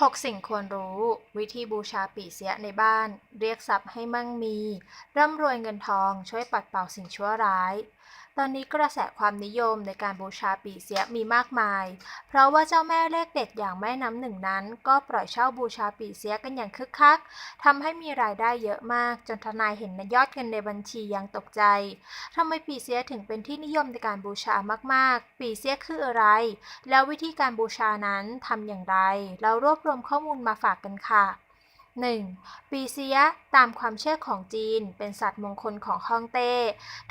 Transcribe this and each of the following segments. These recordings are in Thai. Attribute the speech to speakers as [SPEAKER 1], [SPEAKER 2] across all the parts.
[SPEAKER 1] 6 สิ่งควรรู้ วิธีบูชาปีเสียในบ้าน เรียกทรัพย์ให้มั่งมี ร่ำรวยเงินทองช่วยปัดเป่าสิ่งชั่วร้าย ตอนนี้กระแสความนิยมในการบูชาปีเสียมีมากมาย เพราะว่าเจ้าแม่เลขเด็ดอย่างแม่น้ำหนึ่งนั้น ก็ปล่อยเช่าบูชาปีเสียกันอย่างคึกคักทำให้มีรายได้เยอะมาก จนทนายเห็นในยอดเงินในบัญชียังตกใจทำไมปีเสียถึงเป็นที่นิยมในการบูชามากๆ ปีเสียคืออะไร แล้ววิธีการบูชานั้นทำอย่างไร เรารวบรวมข้อมูลมาฝากกันค่ะ 1. ปีเสียตามความเชื่อของจีน เป็นสัตว์มงคลของฮ่องเต้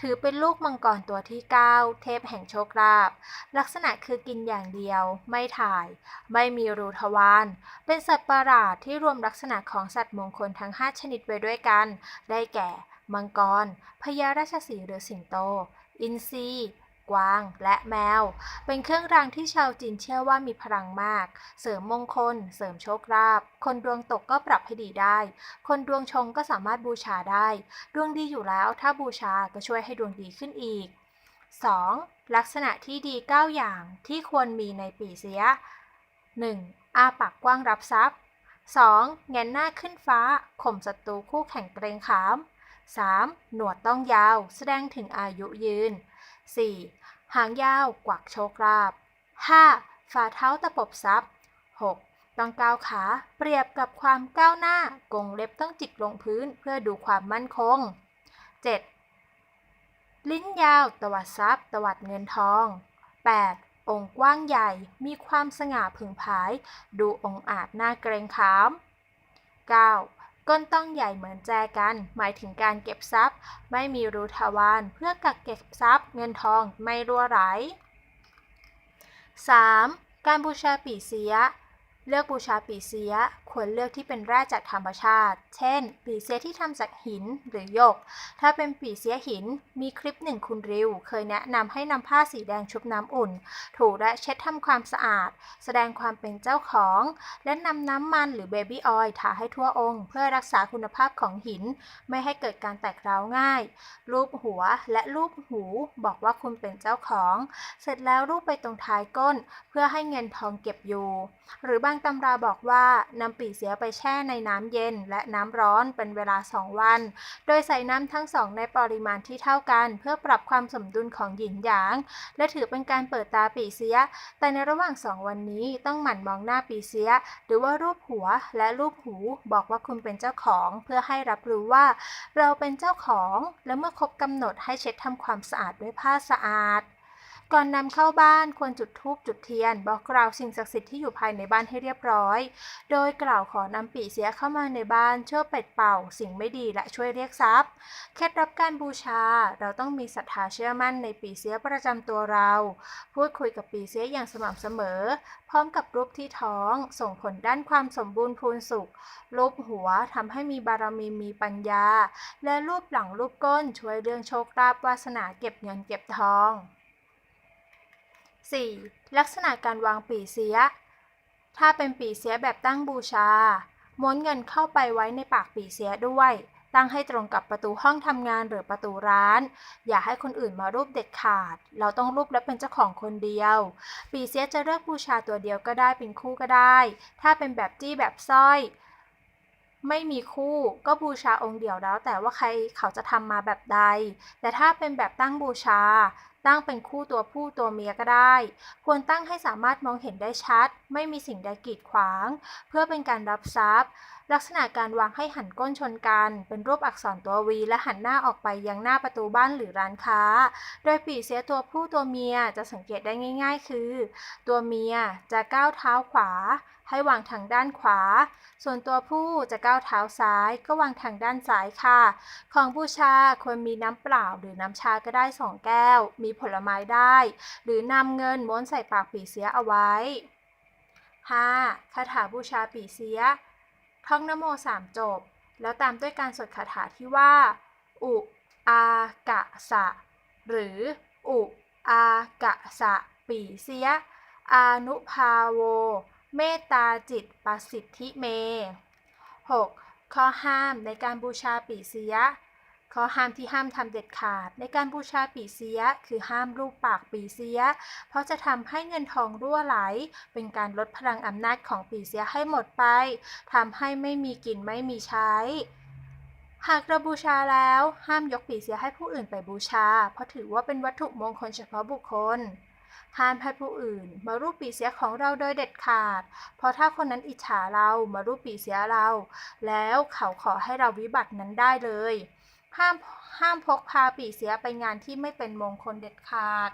[SPEAKER 1] ถือเป็นลูกมังกรตัวที่ 9 เทพแห่งโชคลาภลักษณะคือกินอย่างเดียว ไม่ถ่าย ไม่มีรูทวารเป็นสัตว์ประหลาดที่รวมลักษณะของสัตว์มงคลทั้ง 5 ชนิดไว้ด้วยกัน ได้แก่ มังกรพญาราชสีห์หรือสิงโต อินทรี กวางและแมว เป็นเครื่องรางที่ชาวจีนเชื่อว่ามีพลังมาก เสริมมงคล เสริมโชคลาภคนดวงตกก็ปรับให้ดีได้ คนดวงชงก็สามารถบูชาได้ ดวงดีอยู่แล้วถ้าบูชาก็ช่วยให้ดวงดีขึ้นอีก 2. ลักษณะที่ดี 9 อย่างที่ควรมีในปีเสีย 1. อาปากกว้างรับทรัพย์ 2. เงนหน้าขึ้นฟ้า ข่มศัตรูคู่แข่งเกรงขาม 3. หนวดต้องยาว แสดงถึงอายุยืน 4. หางยาวกวักโชคลาภ 5. ฝ่าเท้าตะปบทรัพย์ 6. ต้องก้าวขาเปรียบกับความก้าวหน้ากงเล็บต้องจิกลงพื้นเพื่อดูความมั่นคง 7. ลิ้นยาวตวัดทรัพย์ ตวัดเงินทอง 8. องค์กว้างใหญ่มีความสง่าผึ่งผาย ดูองอาจน่าเกรงขาม 9. ก้นต้องใหญ่เหมือนแจกัน หมายถึงการเก็บทรัพย์ ไม่มีรูทวารเพื่อกักเก็บทรัพย์ เงินทองไม่รั่วไหล 3. การบูชาปีเสีย เลือกบูชาปีเสียควรเลือกที่เป็นแร่จากธรรมชาติ เช่น ปีเสียที่ทำจากหินหรือหยก ถ้าเป็นปีเสียหิน มีคลิปหนึ่งคุณริว เคยแนะนำให้นำผ้าสีแดงชุบน้ำอุ่น ถูและเช็ดทำความสะอาด แสดงความเป็นเจ้าของ และนำน้ำมันหรือเบบี้ออยล์ทาให้ทั่วองค์ เพื่อรักษาคุณภาพของหิน ไม่ให้เกิดการแตกร้าวง่าย รูปหัวและรูปหู บอกว่าคุณเป็นเจ้าของ เสร็จแล้วรูปไปตรงท้ายก้น เพื่อให้เงินทองเก็บอยู่ หรือบางตำราบอกว่านำปีเสียไปแช่ในน้ำเย็นและน้ำร้อนเป็นเวลา 2 วัน โดยใส่น้ำทั้งสองในปริมาณที่เท่ากัน เพื่อปรับความสมดุลของหยินหยาง และถือเป็นการเปิดตาปีเสีย แต่ในระหว่างสองวันนี้ต้องหมั่นมองหน้าปีเสีย หรือว่ารูปหัวและรูปหูบอกว่าคุณเป็นเจ้าของ เพื่อให้รับรู้ว่า เราเป็นเจ้าของ และเมื่อครบกำหนดให้เช็ดทำความสะอาดด้วยผ้าสะอาด ก่อนนำเข้าบ้านควรจุดธูปจุดเทียน บอกกล่าวสิ่งศักดิ์สิทธิ์ที่อยู่ภายในบ้านให้เรียบร้อย โดยกล่าวขอนำปีเสียเข้ามาในบ้านช่วยเป็ดเป่า สิ่งไม่ดีและช่วยเรียกทรัพย์ เคล็ดลับการบูชา เราต้องมีศรัทธาเชื่อมั่นในปีเสียประจำตัวเรา พูดคุยกับปีเสียอย่างสม่ำเสมอ พร้อมกับรูปที่ท้อง ส่งผลด้านความสมบูรณ์พูนสุขรูปหัวทำให้มีบารมีมีปัญญา และรูปหลังรูปก้นช่วยเรื่องโชคลาภวาสนาเก็บเงินเก็บทอง 4. ลักษณะการวางปีเสีย ถ้าเป็นปีเสียแบบตั้งบูชา ม้วนเงินเข้าไปไว้ในปากปีเสียด้วย ตั้งให้ตรงกับประตูห้องทำงานหรือประตูร้าน อย่าให้คนอื่นมารูปเด็ดขาด เราต้องรูปและเป็นเจ้าของคนเดียว ปีเสียจะเลือกบูชาตัวเดียวก็ได้เป็นคู่ก็ได้ ถ้าเป็นแบบจี้แบบสร้อย ไม่มีคู่ก็บูชาองค์เดียวแล้ว แต่ว่าใครเขาจะทำมาแบบใด แต่ถ้าเป็นแบบตั้งบูชา ตั้งเป็นคู่ตัวผู้ตัวเมียก็ได้ ควรตั้งให้สามารถมองเห็นได้ชัด ไม่มีสิ่งใดกีดขวาง เพื่อเป็นการรับทรัพย์ ลักษณะการวางให้หันก้นชนกัน เป็นรูปอักษรตัววีและหันหน้าออกไปยังหน้าประตูบ้านหรือร้านค้า โดยปีเสียตัวผู้ตัวเมียจะสังเกตได้ง่าย ๆ คือ ตัวเมียจะก้าวเท้าขวาให้วางทางด้านขวา ส่วนตัวผู้จะก้าวเท้าซ้าย ก็วางทางด้านซ้ายค่ะ ของบูชาควรมีน้ำเปล่าหรือน้ำชาก็ได้2แก้ว มีผลไม้ได้ หรือนำเงินม้วนใส่ปากปีเสียเอาไว้ 5. คาถาบูชาปีเสียท่องนโมสามจบ แล้วตามด้วยการสวดคาถาที่ว่า อุ อากะสะ หรือ อุ อากะสะ ปีเสีย อานุภาโว เมตตาจิตปสิทธิเม 6. ข้อห้ามในการบูชาปีเสียข้อห้ามที่ห้ามทำเด็ดขาด ในการบูชาปีเสีย คือห้ามรูปปากปีเสีย เพราะจะทำให้เงินทองรั่วไหล เป็นการลดพลังอำนาจของปีเสียให้หมดไปทำให้ไม่มีกินไม่มีใช้หากเราบูชาแล้วห้ามยกปีเสียให้ผู้อื่นไปบูชา เพราะถือว่าเป็นวัตถุมงคลเฉพาะบุคคล ห้ามให้ผู้อื่น มารูปปีเสียของเราโดยเด็ดขาด เพราะถ้าคนนั้นอิจฉาเรามารูปปีเสียเรา แล้วเขาขอให้เราวิบัตินั้นได้เลย ห้ามห้ามพกพาปีเสียไปงานที่ไม่เป็นมงคลเด็ดขาด